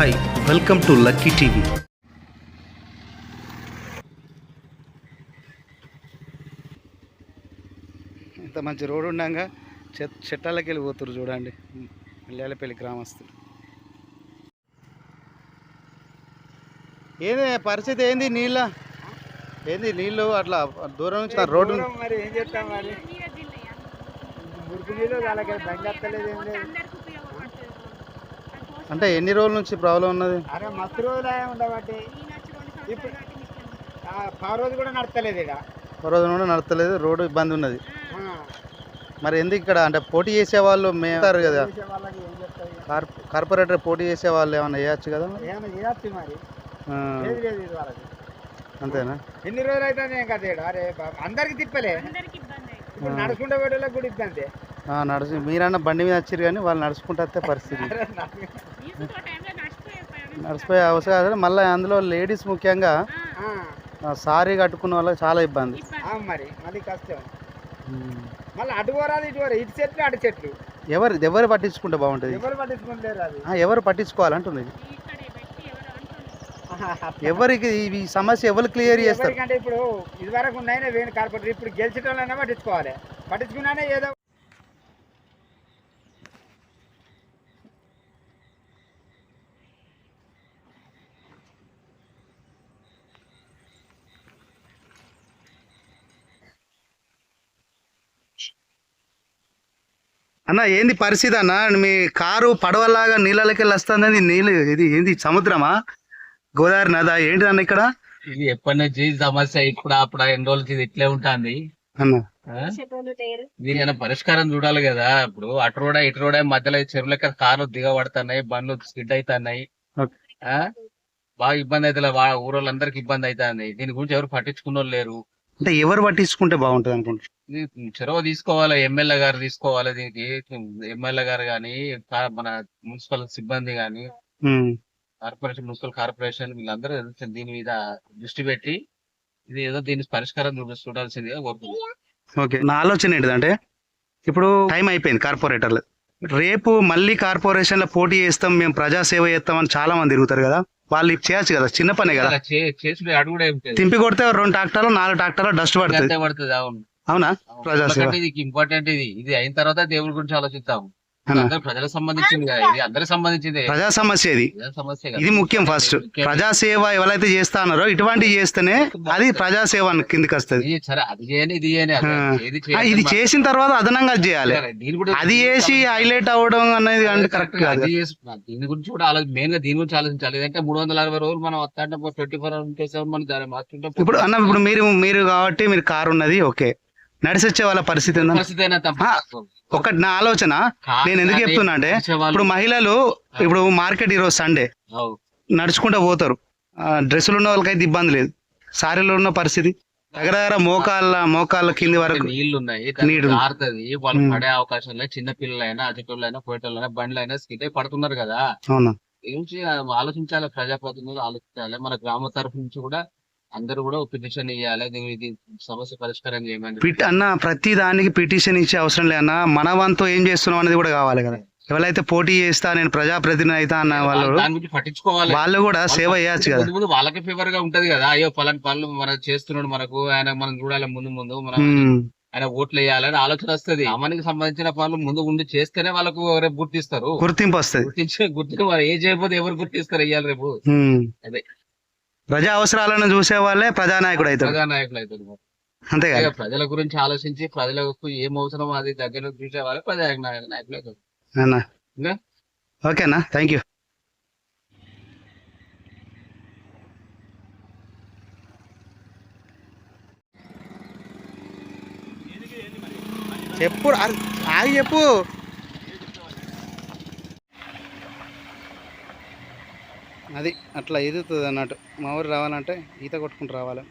Hi welcome to lucky TV. ఇంత మంచి road ఉండగా చెట్ చెట్టాలకి వెళ్ళి పోతురు చూడండి. మల్యాలపల్లి గ్రామస్తులు. ఏంది పరిస్థితి ఏంది నీళ్ళ? ఏంది నీళ్ళు అట్లా దూరం నుంచి రోడ్డు మరి ఏం చేస్తాం మరి? మురికి నీళ్ళు బండి ఏం లేదు. అంటే ఎన్ని రోజుల నుంచి ప్రాబ్లం ఉన్నది? అరే మస్తు రోజులు ఉండబట్టి. ఇప్పుడు రోజు కూడా నడతలేదు ఇక. రోజు కూడా నడతలేదు రోడ్డు ఇబ్బంది ఉన్నది. మరి ఎందుకు ఇక్కడ అంటే పోటీ చేసే వాళ్ళు మేము కదా. కార్పొరేటర్ పోటీ చేసే వాళ్ళు ఏమన్నా చేయొచ్చు కదా ఏమైనా చేయొచ్చు వాళ్ళకి. అంతేనా? ఎన్ని రోజులు కదా? అరే బాబు, అందరికి తిప్పలే. నడుచుకుంటే పోయేటోళ్ళకి కూడా ఇబ్బంది. ఆ, నడిచి మీరన్నా బండి మీద వచ్చారు కానీ వాళ్ళు నడుచుకుంటూ వస్తే పరిస్థితి. నడిచిపోయే అవసరం కాదు. మళ్ళీ అందులో లేడీస్ ముఖ్యంగా సారీ కట్టుకున్న వాళ్ళకి చాలా ఇబ్బంది. మరి మళ్ళీ కష్టం. మళ్ళీ అటు పోరాదు ఇటు పోరా ఇటు చెట్లు అటు చెట్లు. ఎవరు ఎవరు పట్టించుకుంటే బాగుంటుంది? ఎవరు పట్టించుకుంటారు పట్టించుకోవాలంటుంది ఎవరికి ఈ సమస్య ఎవరు క్లియర్ చేస్తారు? ఇప్పుడు ఇదివరకు ఉన్నాయనే వేణు కార్పొరేటర్ ఇప్పుడు గెలిచేటోళ్ళైనా పట్టించుకోవాలి. పట్టించుకున్నానే ఏదో అన్న ఏంది పరిస్థితి అన్న? మీ కారు పడవలాగా నీళ్ళకి వెళ్ళి వస్తుంది నీళ్ళు ఇది ఏంది సముద్రమా? గోదావరి నదా? ఏంటి అన్న ఇక్కడ? ఇది ఎప్పటి నుంచి సమస్య? ఇప్పుడు అప్పుడు ఎన్ని రోజులకి ఇది ఇట్లే ఉంటుంది. అన్న. దీని పరిష్కారం చూడాలి కదా. ఇప్పుడు అటు రోడ ఇటు రోడ మధ్యలో చెరువుల కార్లు దిగబడుతున్నాయి బండ్లు స్కిడ్ అవుతున్నాయి ఓకే. ఆ? బాగా ఇబ్బంది అవుతుంది ఊరోళ్ళందరికి ఇబ్బంది అవుతుంది. దీని గురించి ఎవరు పట్టించుకున్న వాళ్ళు లేరు. అంటే ఎవరు పట్టించుకుంటే బాగుంటుంది అనుకుంటా ఇది చొరవ తీసుకోవాలి? ఎమ్మెల్యే గారు తీసుకోవాలి? దీనికి ఎమ్మెల్యే గారు గాని మన మున్సిపల్ సిబ్బంది గాని కార్పొరేషన్ మున్సిపల్ కార్పొరేషన్ వీళ్ళందరూ దీని మీద దృష్టి పెట్టి ఇది ఏదో దీని పరిష్కారం చూడ- చూడాల్సిందిగా కోరుతున్నాను ఓకే. నా ఆలోచన ఏంటిదంటే ఇప్పుడు టైం అయిపోయింది కార్పొరేటర్లు. రేపు మళ్ళీ కార్పొరేషన్లో పోటీ చేస్తాం మేము ప్రజాసేవ చేస్తామని చాలా మంది తిరుగుతారు కదా? వాళ్ళు చేయొచ్చు కదా? చిన్న పనే కదా. తింపి కొడితే రెండు ట్రాక్టర్లు నాలుగు ట్రాక్టర్లు డస్ట్ పడుతుంది. అవును? ప్రజాసేవ. ఇది ఇంపార్టెంట్ ఇది. ఇది అయిన తర్వాత దేవుడి గురించి ఆలోచిస్తాం అవునా? అందరు ప్రజలకు సంబంధించింది ఇది. అందరికి సంబంధించింది. ప్రజా సమస్య ఇది. సమస్య. ఇది ముఖ్యం ఫస్ట్. ప్రజాసేవ ఎవరైతే చేస్తా అన్నారో ఇటువంటివి చేస్తేనే అది ప్రజాసేవ కిందికి వస్తుంది. ఇది చేసిన తర్వాత అదనంగా అది చేయాలి. అది చేసి హైలైట్ అవ్వడం అనేది అంటే కరెక్ట్ కాదు. దీని గురించి కూడా ఆలోచి మెయిన్గా దీని గురించి ఆలోచించాలి. లేదంటే మూడు వందల అరవై రోజులు మనం వస్తా అంటే ట్వంటీ ఫోర్ అవర్స్ మనం ఇప్పుడు అన్న ఇప్పుడు మీరు మీరు కాబట్టి మీరు కారు ఉన్నది ఓకే. నడిచొచ్చే వాళ్ళ పరిస్థితి ఒకటి నా ఆలోచన నేను ఎందుకు చెప్తున్నా అంటే ఇప్పుడు మహిళలు ఇప్పుడు మార్కెట్ ఈరోజు సండే. నడుచుకుంటూ పోతారు. డ్రెస్సులు ఉన్న వాళ్ళకైతే ఇబ్బంది లేదు. సారీలో ఉన్న పరిస్థితి. దగ్గర దగ్గర మోకాళ్ళ మోకాళ్ళ కింది వరకు నీళ్ళు ఉన్నాయి నీళ్ళు. ఆరుతుంది వాళ్ళు. పడే అవకాశం చిన్న పిల్లలైనా అతిటోళ్ళైనా పోయేటోళ్ళైనా బండ్లైనా స్కిడ్ అయి పడుతున్నారు కదా. అవునా? గురించి ఆలోచించాలి ప్రజాప్రతినిధులు ఆలోచించాలి. మన గ్రామ తరఫు నుంచి కూడా అందరూ కూడా పిటిషన్ ఇవ్వాలి ఇది సమస్య పరిష్కారం చేయమని పిట్ అన్న ప్రతి దానికి పిటిషన్ ఇచ్చే అవసరం లేదన్న మన వంతు ఏం చేస్తున్నాం అనేది కూడా కావాలి కదా. ఎవరైతే పోటీ చేస్తా నేను ప్రజాప్రతినిధి అవుతా అన్న వాళ్ళు పట్టించుకోవాలి. వాళ్ళు కూడా సేవ చేయొచ్చు కదా. ముందు వాళ్ళకి ఫేవర్గా ఉంటది కదా. అయ్యో పలాని పనులు మన చేస్తున్నాడు మనకు ఆయన మనం చూడాలి ముందు ముందు మనం ఆయన ఓట్లు వేయాలని ఆలోచన వస్తుంది. గ్రామానికి సంబంధించిన పనులు ముందు ఉండి చేస్తేనే వాళ్ళకు రేపు గుర్తిస్తారు. గుర్తింపు వస్తుంది. గుర్తించి మరి ఏ చేయకపోతే ఎవరు గుర్తిస్తారు? ఇయ్యాలి రేపు. అదే. ప్రజా అవసరాలను చూసే వాళ్ళే ప్రజానాయకుడు అవుతాడు ప్రజానాయకులు అవుతారు మరి. అంతే కదా. ప్రజల గురించి ఆలోచించి ప్రజలకు ఏం అవసరం అది దగ్గర చూసే వాళ్ళే ప్రజా నాయకులు అవుతారు అన్న. ఇంకా? ఓకేనా? Thank you. చెప్పు ఆగి చెప్పు. అది అట్లా ఎదుగుతుంది అన్నట్టు. మా ఊరు రావాలంటే ఈత కొట్టుకుంటూ రావాలి.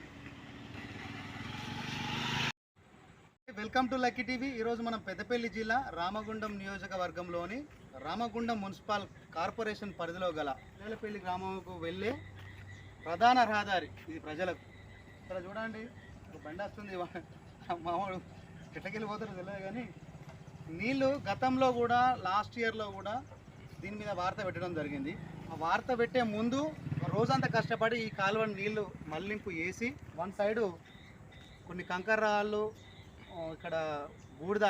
Welcome to lucky TV. ఈరోజు మనం పెద్దపల్లి జిల్లా రామగుండం నియోజకవర్గంలోని రామగుండం మున్సిపల్ కార్పొరేషన్ పరిధిలో గల పిల్లలపల్లి గ్రామంకు వెళ్ళే ప్రధాన రహదారి ఇది ప్రజలకు. ఇక్కడ చూడండి ఒక బండి వస్తుంది. మామూలు కిటకెళ్ళిపోతారు తెలియదు కానీ నీళ్ళు గతంలో కూడా లాస్ట్ ఇయర్లో కూడా దీని మీద వార్త పెట్టడం జరిగింది. వార్త పెట్టే ముందు రోజంతా కష్టపడి ఈ కాలువని నీళ్ళు మళ్ళింపు వేసి వన్ సైడు కొన్ని కంకర రాళ్ళు ఇక్కడ బూడిద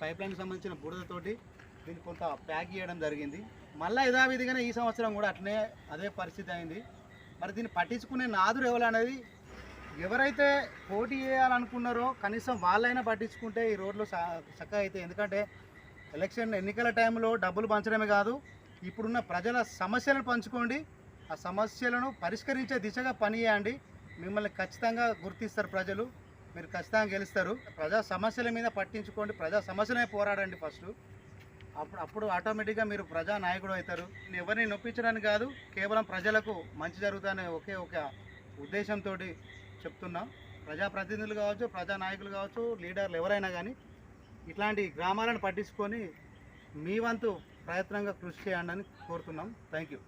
పైప్ లైన్కి సంబంధించిన బూడిదతోటి దీన్ని కొంత ప్యాక్ చేయడం జరిగింది. మళ్ళీ యథావిధిగానే ఈ సంవత్సరం కూడా అట్లనే అదే పరిస్థితి అయింది. మరి దీన్ని పట్టించుకునే నాదురు ఎవరు అనేది ఎవరైతే పోటీ చేయాలనుకున్నారో కనీసం వాళ్ళైనా పట్టించుకుంటే ఈ రోడ్లు చక్కగా అయితే. ఎందుకంటే ఎలక్షన్ ఎన్నికల టైంలో డబ్బులు పంచడమే కాదు ఇప్పుడున్న ప్రజల సమస్యలను పంచుకోండి. ఆ సమస్యలను పరిష్కరించే దిశగా పనిచేయండి. మిమ్మల్ని ఖచ్చితంగా గుర్తిస్తారు ప్రజలు. మీరు ఖచ్చితంగా గెలుస్తారు. ప్రజా సమస్యల మీద పట్టించుకోండి. ప్రజా సమస్యలనే పోరాడండి ఫస్ట్. అప్పుడు అప్పుడు ఆటోమేటిక్గా మీరు ప్రజా నాయకుడు అవుతారు. నేను ఎవరిని నొప్పించడానికి కాదు కేవలం ప్రజలకు మంచి జరుగుతుందనే ఒకే ఒక ఉద్దేశంతో చెప్తున్నాం. ప్రజాప్రతినిధులు కావచ్చు ప్రజా నాయకులు కావచ్చు లీడర్లు ఎవరైనా కానీ ఇట్లాంటి గ్రామాలను పట్టించుకొని మీ వంతు ప్రయత్నంగా కృషి చేయండి అని కోరుతున్నాం. Thank you